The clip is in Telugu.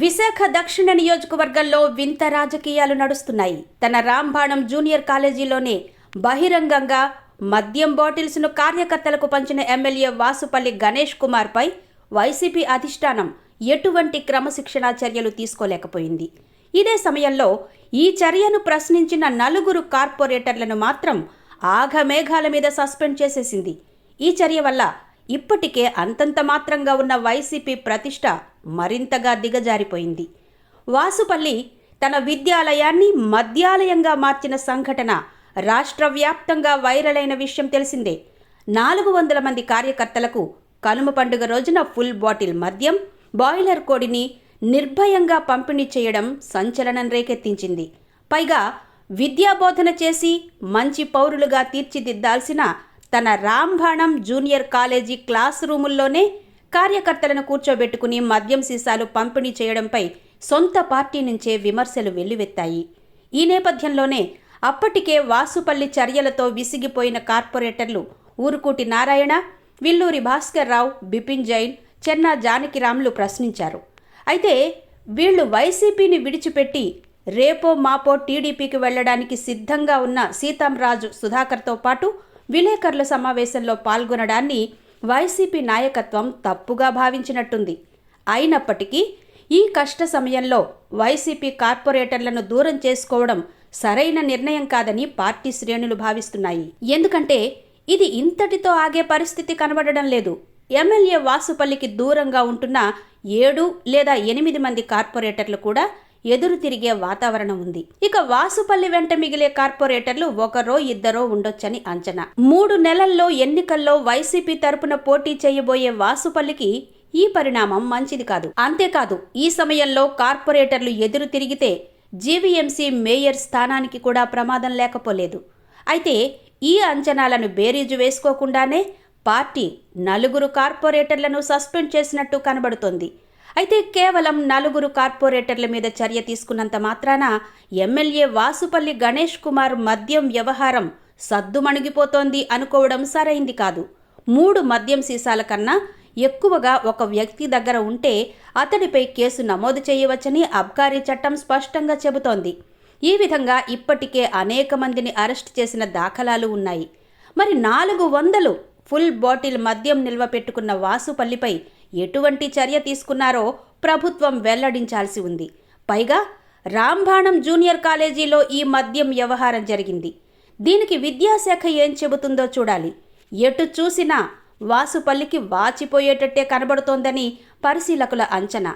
విశాఖ దక్షిణ నియోజకవర్గంలో వింత రాజకీయాలు నడుస్తున్నాయి. తన రాంబాణం జూనియర్ కాలేజీలోనే బహిరంగంగా మద్యం బాటిల్స్ను కార్యకర్తలకు పంచిన ఎమ్మెల్యే వాసుపల్లి గణేష్ కుమార్పై వైసీపీ అధిష్టానం ఎటువంటి క్రమశిక్షణా చర్యలు తీసుకోలేకపోయింది. ఇదే సమయంలో ఈ చర్యను ప్రశ్నించిన నలుగురు కార్పొరేటర్లను మాత్రం ఆఘమేఘాల మీద సస్పెండ్ చేసేసింది. ఈ చర్య వల్ల ఇప్పటికే అంతంత మాత్రంగా ఉన్న వైసీపీ ప్రతిష్ట మరింతగా దిగజారిపోయింది. వాసుపల్లి తన విద్యాలయాన్ని మద్యాలయంగా మార్చిన సంఘటన రాష్ట్ర వ్యాప్తంగా వైరల్ అయిన విషయం తెలిసిందే. నాలుగు వందల మంది కార్యకర్తలకు కనుమ పండుగ రోజున ఫుల్ బాటిల్ మద్యం బాయిలర్ కోడిని నిర్భయంగా పంపిణీ చేయడం సంచలనం రేకెత్తించింది. పైగా విద్యాబోధన చేసి మంచి పౌరులుగా తీర్చిదిద్దాల్సిన తన రాంబాణం జూనియర్ కాలేజీ క్లాస్ రూముల్లోనే కార్యకర్తలను కూర్చోబెట్టుకుని మద్యం సీసాలు పంపిణీ చేయడంపై సొంత పార్టీ నుంచే విమర్శలు వెల్లువెత్తాయి. ఈ నేపథ్యంలోనే అప్పటికే వాసుపల్లి చర్యలతో విసిగిపోయిన కార్పొరేటర్లు ఊరుకూటి నారాయణ విల్లూరి భాస్కర్ రావు బిపిన్ జైన్ చెన్నా జానకిరాములు ప్రశ్నించారు. అయితే వీళ్ళు వైసీపీని విడిచిపెట్టి రేపో మాపో టీడీపీకి వెళ్ళడానికి సిద్ధంగా ఉన్న సీతాంరాజు సుధాకర్తో పాటు విలేకరుల సమావేశంలో పాల్గొనడాన్ని వైసీపీ నాయకత్వం తప్పుగా భావించినట్టుంది. అయినప్పటికీ ఈ కష్ట సమయంలో వైసీపీ కార్పొరేటర్లను దూరం చేసుకోవడం సరైన నిర్ణయం కాదని పార్టీ శ్రేణులు భావిస్తున్నాయి. ఎందుకంటే ఇది ఇంతటితో ఆగే పరిస్థితి కనబడడం లేదు. ఎమ్మెల్యే వాసుపల్లికి దూరంగా ఉంటున్న ఏడు లేదా ఎనిమిది మంది కార్పొరేటర్లు కూడా ఎదురు తిరిగే వాతావరణం ఉంది. ఇక వాసుపల్లి వెంట మిగిలే కార్పొరేటర్లు ఒకరో ఇద్దరో ఉండొచ్చని అంచనా. మూడు నెలల్లో ఎన్నికల్లో వైసీపీ తరపున పోటీ చేయబోయే వాసుపల్లికి ఈ పరిణామం మంచిది కాదు. అంతేకాదు ఈ సమయంలో కార్పొరేటర్లు ఎదురు తిరిగితే జీవీఎంసీ మేయర్ స్థానానికి కూడా ప్రమాదం లేకపోలేదు. అయితే ఈ అంచనాలను బేరీజు వేసుకోకుండానే పార్టీ నలుగురు కార్పొరేటర్లను సస్పెండ్ చేసినట్టు కనబడుతోంది. అయితే కేవలం నలుగురు కార్పొరేటర్ల మీద చర్య తీసుకున్నంత మాత్రాన ఎమ్మెల్యే వాసుపల్లి గణేష్ కుమార్ మద్యం వ్యవహారం సద్దుమణిగిపోతోంది అనుకోవడం సరైంది కాదు. మూడు మద్యం సీసాల కన్నా ఎక్కువగా ఒక వ్యక్తి దగ్గర ఉంటే అతడిపై కేసు నమోదు చేయవచ్చని అబ్కారీ చట్టం స్పష్టంగా చెబుతోంది. ఈ విధంగా ఇప్పటికే అనేక మందిని అరెస్ట్ చేసిన దాఖలాలు ఉన్నాయి. మరి నాలుగు వందలు ఫుల్ బాటిల్ మద్యం నిల్వ పెట్టుకున్న వాసుపల్లిపై ఎటువంటి చర్య తీసుకున్నారో ప్రభుత్వం వెల్లడించాల్సి ఉంది. పైగా రాంబాణం జూనియర్ కాలేజీలో ఈ మద్యం వ్యవహారం జరిగింది. దీనికి విద్యాశాఖ ఏం చెబుతుందో చూడాలి. ఎటు చూసినా వాసుపల్లికి వాచిపోయేటట్టే కనబడుతోందని పరిశీలకుల అంచనా.